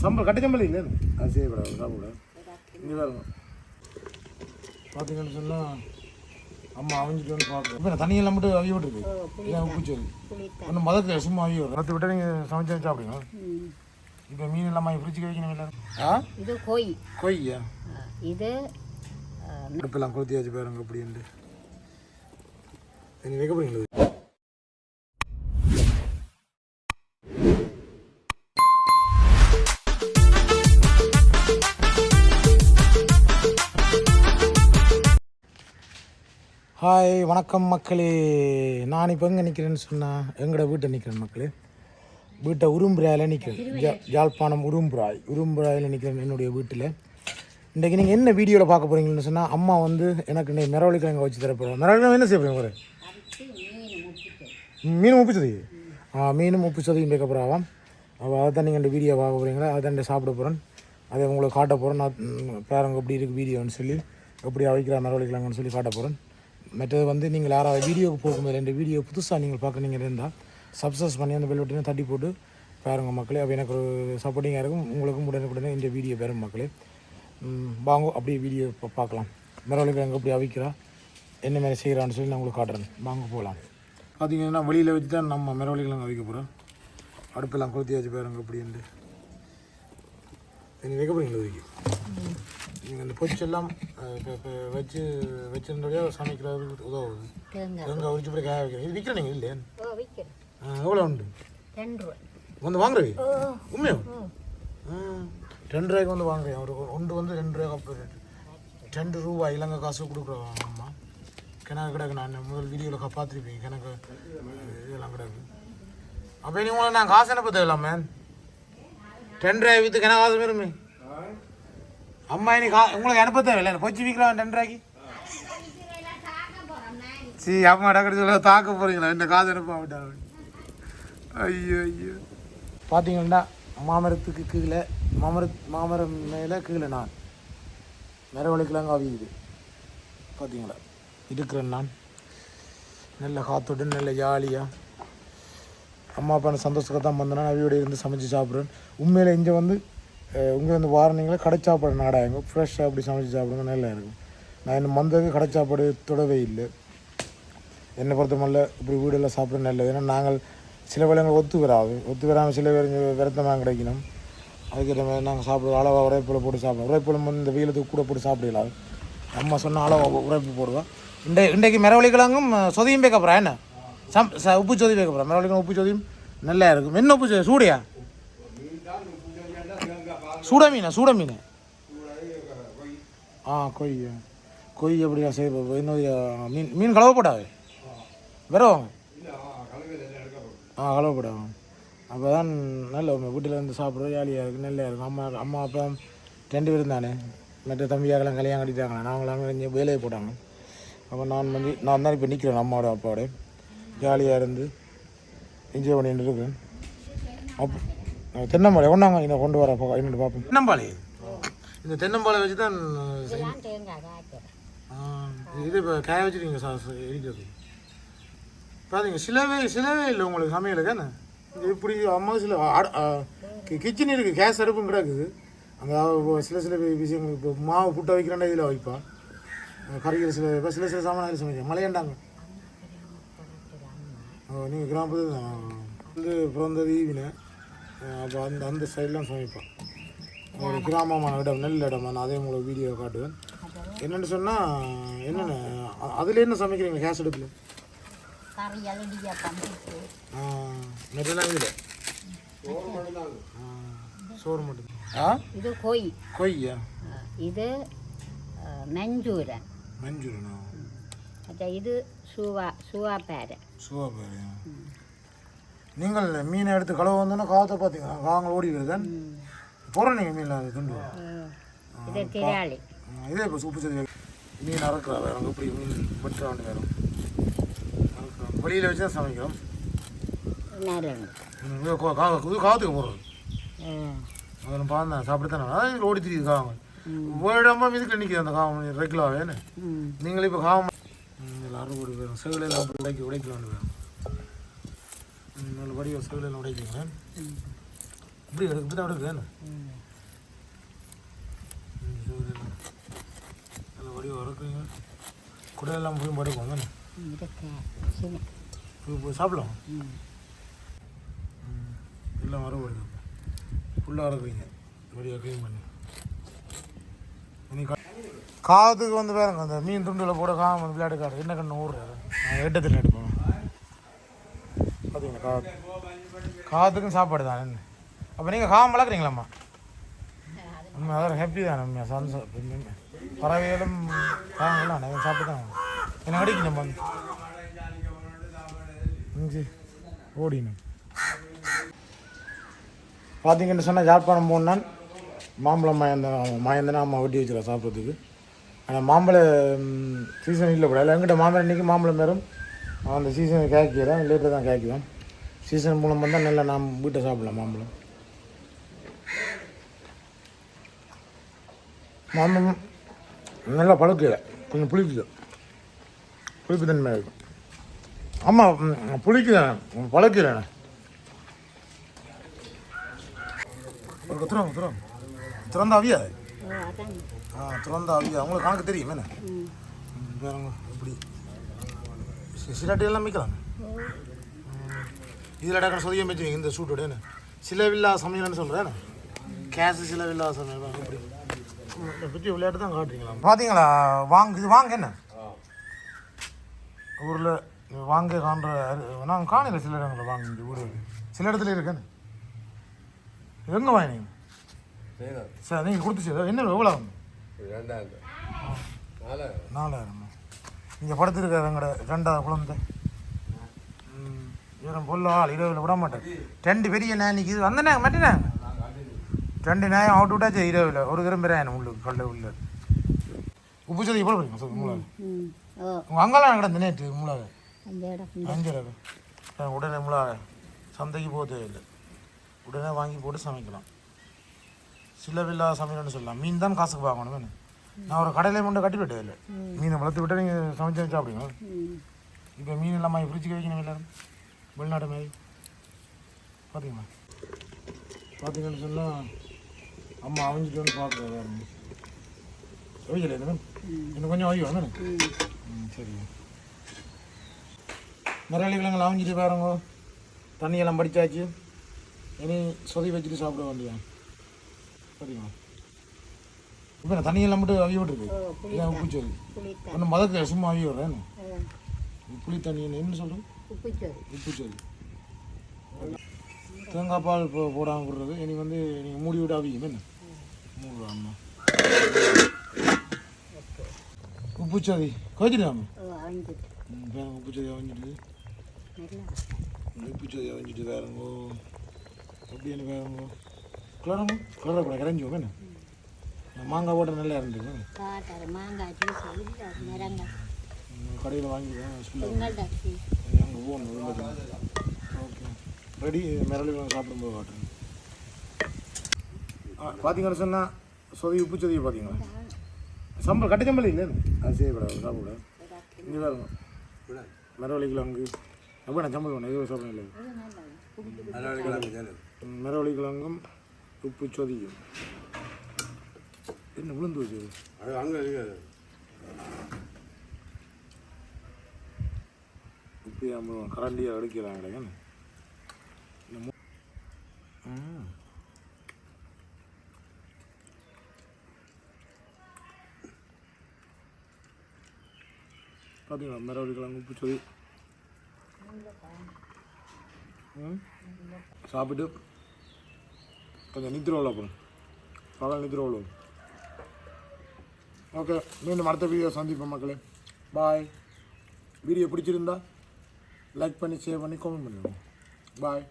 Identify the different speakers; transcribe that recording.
Speaker 1: சம்பளம் கட்ட சம்பளம் இல்லை அது. செய்யக்கூடாது சாப்பிடக்கூடாது இங்கே பாருங்க. பார்த்தீங்கன்னு சொன்னால் அம்மா அவிஞ்சிட்டு வந்து பார்க்குறோம் இப்போ தண்ணியெல்லாம் மட்டும் அவிய விட்டுருக்கு. இதான் உப்பு சொல்லி ஒன்றும் மதத்தில் சும்மா அவிய விடும் மற்ற விட்டால் நீங்கள் சமைச்சு வச்சு சாப்பிடுங்க இப்போ மீன் இல்லாமல் ஃப்ரிட்ஜுக்கு வைக்கணும் இல்லை ஆ?
Speaker 2: இது கோய்
Speaker 1: கொய்யா
Speaker 2: இது
Speaker 1: அடுப்பெல்லாம் கொளுத்தி வச்சு பாருங்க அப்படின்ட்டு. நீ வைக்க போறீங்களா ஹாய் வணக்கம் மக்களே. நான் இப்போ எங்கே நிற்கிறேன்னு சொன்னால் எங்களோட வீட்டை நிற்கிறேன் மக்களே? வீட்டை உரும்புராயில் நிற்கிறேன் ஜா யாழ்ப்பாணம் உரும்புராய் உரும்புராயில் நிற்கிறேன் என்னுடைய வீட்டில். இன்றைக்கி நீங்கள் என்ன வீடியோவில் பார்க்க போகிறீங்கன்னு சொன்னால் அம்மா வந்து எனக்கு இன்னைக்கு மிரவழி கிழங்கு வச்சு தர போகிறோம் மிரவழி என்ன செய்ய போகிறீங்க ஒரு மீன் உப்பு சதி ஆ மீனும் உப்பு சதியும் கேட்க போகிறாவாம் அப்போ அதை தான் நீங்கள் இந்த வீடியோ பார்க்க போகிறீங்களா அதை தான் சாப்பிட போகிறேன் அதை உங்களுக்கு காட்ட போகிறேன் நான் பாருங்க எப்படி இருக்குது வீடியோன்னு சொல்லி எப்படி அழைக்கிறா மிரவழி கிழங்குன்னு சொல்லி காட்ட போகிறேன் மற்றது வந்து நீங்கள் யாராவது வீடியோவுக்கு போகும்போது ரெண்டு வீடியோ புதுசாக நீங்கள் பார்க்க நீங்கள் இருந்தால் சப்ஸஸ் பண்ணி அந்த பெல் பட்டனை தட்டி போட்டு பாருங்க மக்களே. அப்போ எனக்கு ஒரு சப்போர்ட்டிங்காக இருக்கும். உங்களுக்கும் உடனுக்குடனே இந்த வீடியோ பெறும் மக்களே. வாங்க அப்படியே வீடியோ இப்போ பார்க்கலாம். மிரவழி அங்கே எப்படி அவிக்கிறா? என்ன மாதிரி செய்கிறான்னு சொல்லி நான் உங்களுக்கு காட்டுறேன். வாங்க போகலாம் பார்த்தீங்கன்னா வெளியில் வச்சு தான் நம்ம மிரவழி அவிக்க போகிறோம் அடுப்பெல்லாம் கொளுத்தி வச்சு பாருங்க அப்படின்ட்டு நீங்கள் வைக்க போகிறீங்களா அந்த பொச்செல்லாம் அஹ், இப்போ இப்போ வச்சு வச்சிருந்தோடய சமைக்கிறதுக்கு உதவுது.
Speaker 2: தேங்காய்
Speaker 1: உரிச்சு போய் காய வைக்கிறேன். இது விற்கிறேன் நீங்கள் இல்லையா? எவ்வளோ உண்டு?
Speaker 2: ரெண்டு ரூபாய்.
Speaker 1: வந்து வாங்குறீ
Speaker 2: ஓ
Speaker 1: உண்மையோ. ரெண்டு ரூபாய்க்கு வந்து வாங்குறேன். ஒரு ஒன்று வந்து ரெண்டு ரூபாய்க்கு அப்புறம் ரெண்டு ரூபாய் இலங்கை காசு கொடுக்குறோம் அம்மா. கிணக்கு கிடக்கு நான் முதல் வீடியோவில் பார்த்துருப்பீங்க. கிணக்கு இதெல்லாம் கிடக்கு. அப்போ நீ உங்களை நான் காசு அனுப்ப தேவையில்லாம ரெண்டு ரூபாய் விற்று கிணக்கு காசு வருமே அம்மா இனி கா உங்களுக்கு அனுப்ப தேவையில்லை. போச்சு விற்கிறான் ரெண்டு ரூபாய்க்கு சரி அம்மா டக்கடி சொல்ல தாக்க போறீங்களா? இந்த காது அனுப்ப விட்டாங்க ஐயோ ஐயோ. பார்த்தீங்கன்னா மாமரத்துக்கு கீழே மாமர மாமரம் மேலே கீழே நான். மரவழிக்கலாங்க அவியுது பார்த்தீங்களா இருக்கிறேன் நான். நல்ல காத்துடன் நல்ல ஜாலியாக அம்மா அப்பா சந்தோஷத்தை தான் வந்தேன் அவியோட இருந்து சமைச்சு சாப்பிட்றேன். உண்மையில் இங்கே வந்து இங்கே வந்து வாரணிங்களே? கடை சாப்பாடு நாடாங்க ஃப்ரெஷ்ஷாக அப்படி சமைச்சு சாப்பிடுங்க நல்லா இருக்கும். நான் இன்னும் வந்தது கடை சாப்பாடு தொடவே இல்லை. என்னை பொறுத்தமல்ல இப்படி வீடெல்லாம் சாப்பிட நல்லது. ஏன்னா நாங்கள் சில வேலைகள் ஒத்து வராது. ஒத்து வராமல் சில பேர் விரத்தமாக கிடைக்கணும். அதுக்கேற்ற மாதிரி நாங்கள் சாப்பிடுவோம் அளவாக உரைப்பில் போட்டு சாப்பிடுவோம் உரைப்பில் வந்து இந்த வெயிலத்துக்கு கூட போட்டு சாப்பிடலாம் அம்மா சொன்ன அளவாக உரைப்பு போடுவோம் இன்றை இன்றைக்கு மிரவழிக்கிழங்கும் சொதியும் பேக்கப்புறா என்ன? சம் ச உப்பு சொதி பேக்கப்புறா போகிறேன் மிரவழிக்கிழங்கு உப்பு சொதியும் நல்லா இருக்கும். என்ன உப்பு சூடியா? சூட மீனா சூட மீன் ஆ கொய் கொய் எப்படியா செய்ய இன்னும் மீன் மீன் கலவை போட்டாவே? வெறும் ஆ கலவை போட்டாங்க அப்போ தான் நல்ல வீட்டில் வந்து சாப்பிட்றது ஜாலியாக இருக்குது நல்லா இருக்கும். அம்மா அம்மா அப்பா ரெண்டு பேரும் தானே. மற்ற தம்பியாக்கெல்லாம் கல்யாணம் கட்டிட்டாங்க நாங்களாம் இங்கே வேலையை போட்டாங்க. அப்போ நான் வந்து நான் தான் இப்போ நிற்கிறேன் அம்மாவோட அப்பாவோட. ஜாலியாக இருந்து என்ஜாய் பண்ணிட்டு இருக்கேன். அப்போ தென்னம்பாளை கொண்டாங்க இன்னும் கொண்டு வர என்னோட பார்ப்போம் தென்னம்பாளை இந்த தென்னம்பாளை வச்சு தான் இது இப்போ காய வச்சுருக்கீங்க சார் இருக்கிறது பாருங்க சிலவே சிலவே இல்லை உங்களுக்கு சமையலுக்கு என்ன இது இப்படி அம்மா சில கிச்சன் இருக்குது கேஸ் அடுப்பும் கிடக்குது. அந்த சில சில விஷயங்கள் இப்போ மாவு புட்டை வைக்கிறேன்டா இதில் வைப்பா. கறிகள் சில இப்போ சில சில சாமான் சமைக்க மலையாண்டாங்க. ஓ நீங்கள் கிராமத்தில் தான். வந்து பிறந்தது ஈவினை அப்போ அந்த அந்த சைட்லாம் சமைப்பான் ஒரு கிராமமான இடம் நெல் இடம் நான் அதே உங்களுக்கு வீடியோ காட்டுவேன். என்னென்னு சொன்னால் என்னென்ன அதில் என்ன சமைக்கிறீங்க கேஸ் அடுப்பில்? சோறு மட்டும் ஆ?
Speaker 2: இது கோய்.
Speaker 1: கொய்யா?
Speaker 2: இது மஞ்சூரன்
Speaker 1: மஞ்சூரனா
Speaker 2: மற்ற இது சுவா சுவாப்பேரை
Speaker 1: சுவா பேர். நீங்கள் மீனை எடுத்து கழுவ வந்தோன்னா காவத்தை பார்த்தீங்க. காவங்கள் ஓடி வருதன். போகிறோம் நீங்கள் மீனில் அது துண்டு.
Speaker 2: இது
Speaker 1: இப்போ உப்பு சதி மீன் அறக்குறா வேறு அங்கே இப்படி மீன் வெட்டுற வேண்டி வேறு. வெளியில் வச்சு தான் சமைக்கிறோம் காவத்துக்கு போகிறது அதில் பார்த்தேன் சாப்பிட்டு அதான் ஓடி தெரியுது காவங்கள் போயிடாம இதுக்கு நிற்கிது அந்த காவம் ரெகுலராகவே நீங்களே இப்போ காவம் இதில் அறுபடி வேணும் செவிலையில் அப்படி உடைக்கி உடைக்கலான்னு வேணும் நல்ல வடி வசதியில் உடைக்கிங்க இப்படி எடுக்க இப்படி தான் வேணும்.
Speaker 2: நல்ல
Speaker 1: வடி உறக்குங்க குடையெல்லாம் போய்
Speaker 2: படுக்கோங்க
Speaker 1: போய் சாப்பிடலாம். எல்லாம் வரப்படுது ஃபுல்லாக இறக்குறீங்க வடியாக க்ளீன் பண்ணி. காதுக்கு வந்து பாருங்க அந்த மீன் துண்டில் போட காம விளையாட்டு காடு என்ன கண்ணு ஊடுறாரு நான் எட்டத்தில் எடுப்போம் பார்த்தீங்களா காத்துக்கும் சாப்பாடு தான் என்ன? அப்போ நீங்கள் காம் வளர்க்குறீங்களாம்மா? உண்மை அதான் ஹாப்பி தான் உண்மையா? சந்தோஷம் பறவைகளும் காங்கலாம் நிறைய சாப்பிட்டு தான் என்ன அடிக்கணும் நம்ம வந்து ஜி ஓடிணும் பார்த்தீங்கன்னு சொன்னால் யாழ்ப்பாணம் போனால் மாம்பழம் மாயந்தனம் மாயந்தனம் அம்மா வெட்டி வச்சுருக்கா சாப்பிட்றதுக்கு. ஆனால் மாம்பழ சீசன் இல்லை கூட இல்லை எங்கிட்ட மாம்பழம் இன்றைக்கி மாம்பழம் வரும் அந்த சீசன் கேட்கிறேன் லேட்டாக தான் கேட்குவேன் சீசன் மூலம் வந்தால் நல்லா நாம் வீட்டை சாப்பிடலாம் மாம்பழம். மாம்பழம் நல்லா பழுக்கல கொஞ்சம் புளிக்குது. புளிப்பு தன்மை இருக்கும் ஆமாம் புளிக்குதான் பழக்கிறேன் திறங்க திறங்க திறந்த அவியா ஆ திறந்த அவியா உங்களுக்கு கணக்கு தெரியும் என்ன? இப்படி. சி- சிலாட்டி எல்லாம் மிக்கலாம் இதில் டக்குனு சொதியம் வச்சுங்க இந்த சூட்டோட என்ன? சிலவில்லா சமையல்னு சொல்கிறேன் கேஸ் சிலவில்லா சமையல் இதை பற்றி விளையாட்டு தான் காட்டுறீங்களா? பார்த்தீங்களா வாங்க இது வாங்க என்ன? ஊரில் வாங்க காண்ற நாங்கள் காணல சில இடங்களில் வாங்க இந்த ஊரில் சில இடத்துல இருக்கேன்னு எங்கே வாங்கினீங்க? சார் நீங்கள் கொடுத்துச்சு என்ன எவ்வளோ ஆகும்?
Speaker 3: ரெண்டாயிரம். நாலாயிரம்?
Speaker 1: இங்கே படுத்துருக்காரு எங்கட ரெண்டாவது குழந்தை. இவரம் பொல்ல ஆள் இரவில் விட மாட்டேன் ரெண்டு பெரிய நாய் நிற்கிது வந்தனாங்க மாட்டினாங்க ரெண்டு நாயம் அவுட் விட்டாச்சு இரவில் ஒரு கிரம்புறான் உள்ளுக்கு கல்ல உள்ள உப்பு சதி போட போறீங்க சார் மூளாக
Speaker 2: ம் ஓ
Speaker 1: உங்கள் அங்கெல்லாம் கிடந்த நேற்று
Speaker 2: இடம் இந்த
Speaker 1: அஞ்சு உடனே மூளாக சந்தைக்கு போக தேவையில்லை உடனே வாங்கி போட்டு சமைக்கலாம். சிலவில்லா சமையல்னு சொல்லலாம். மீன் தான் காசுக்கு வாங்கணும் வேணும் நான் ஒரு கடையில மட்டும் கட்டி விட்டே இல்லை. மீனை வளர்த்து விட்டு நீங்கள் சமைச்சு சாப்பிடுங்க
Speaker 2: ம்.
Speaker 1: இப்போ மீன் இல்லாமல் ஃப்ரிட்ஜுக்கு வைக்கணும் எல்லாரும். வெளிநாட்டு மாதிரி. பார்த்தீங்களா பார்த்தீங்கன்னு சொன்னால் அம்மா அவிஞ்சிட்டு வந்து பார்க்குறேன் வைக்கல என்ன இன்னும் கொஞ்சம் வையும் தானே?
Speaker 2: ம்
Speaker 1: சரி. நிறைய கிழங்கு அவிஞ்சிட்டு பாருங்க. தண்ணியெல்லாம் படிச்சாச்சு. இனி சொதி வச்சுட்டு சாப்பிட வேண்டியதான் பார்த்தீங்களா இப்போ நான் தண்ணியெல்லாம் மட்டும் அவிய விட்டுருக்கு? இதான் உப்பு சொல்லி ஒன்றும் மதக்க சும்மா அவிய விடுறேன் புளி தண்ணி என்ன சொல்கிறேன்
Speaker 2: உப்புச்சோறு.
Speaker 1: உப்பு சொல்லி தேங்காய் பால் போ போடாமல் விடுறது. இனி வந்து நீங்கள் மூடி விட்டு அவியும் என்ன மூடு அம்மா உப்புச்சதி
Speaker 2: ஓ அழிஞ்சிட்டு
Speaker 1: உப்புச்சதி அவிஞ்சிட்டு. உப்புச்சதி அவிஞ்சிட்டு வேறங்கோ எப்படி என்ன வேறங்கோ கிளறமோ. கிளறக்கூடாது. கரைஞ்சோம் என்ன? மாங்காய் போட்ட நல்லா
Speaker 2: காட்டாறு மாங்காய்
Speaker 1: கடையில் வாங்கி சொல்லுவாங்க
Speaker 2: எங்கள்கிட்ட அரிசி
Speaker 1: ஓகே ரெடி மிரளி சாப்பிடும்போது காட்டுறேன். பார்த்தீங்கன்னு சொன்னால் சொதி உப்பு சொதியை பார்த்தீங்களா சம்பளம் கட்ட சம்பளம் இல்லை அது செய்யக்கூடாது சாப்பிட இங்கே வேறு மிரவழி கிழங்கு. அப்போ நான் சம்பளம் பண்ணேன் எதுவும் சாப்பிட இல்லை மிரவழி கிழங்கும் உப்பு சொதியும். என்ன விழுந்து வச்சு
Speaker 3: அது அங்கே இப்படி
Speaker 1: நம்ம அம்பளம் கரண்டியாக எடுக்கிறாங்க கிடையாது ம் பார்த்தீங்களா மரம் கிழங்கு உப்பு சொல்லி சாப்பிட்டு கொஞ்சம் நித்திரோவில் அப்புறம் பகல் நித்திரோவில் ஓகே மீண்டும் அடுத்த வீடியோ சந்திப்போம் மக்களே. பாய். வீடியோ பிடிச்சிருந்தா லைக் பண்ணி ஷேர் பண்ணி கமெண்ட் பண்ணிடுங்க பாய்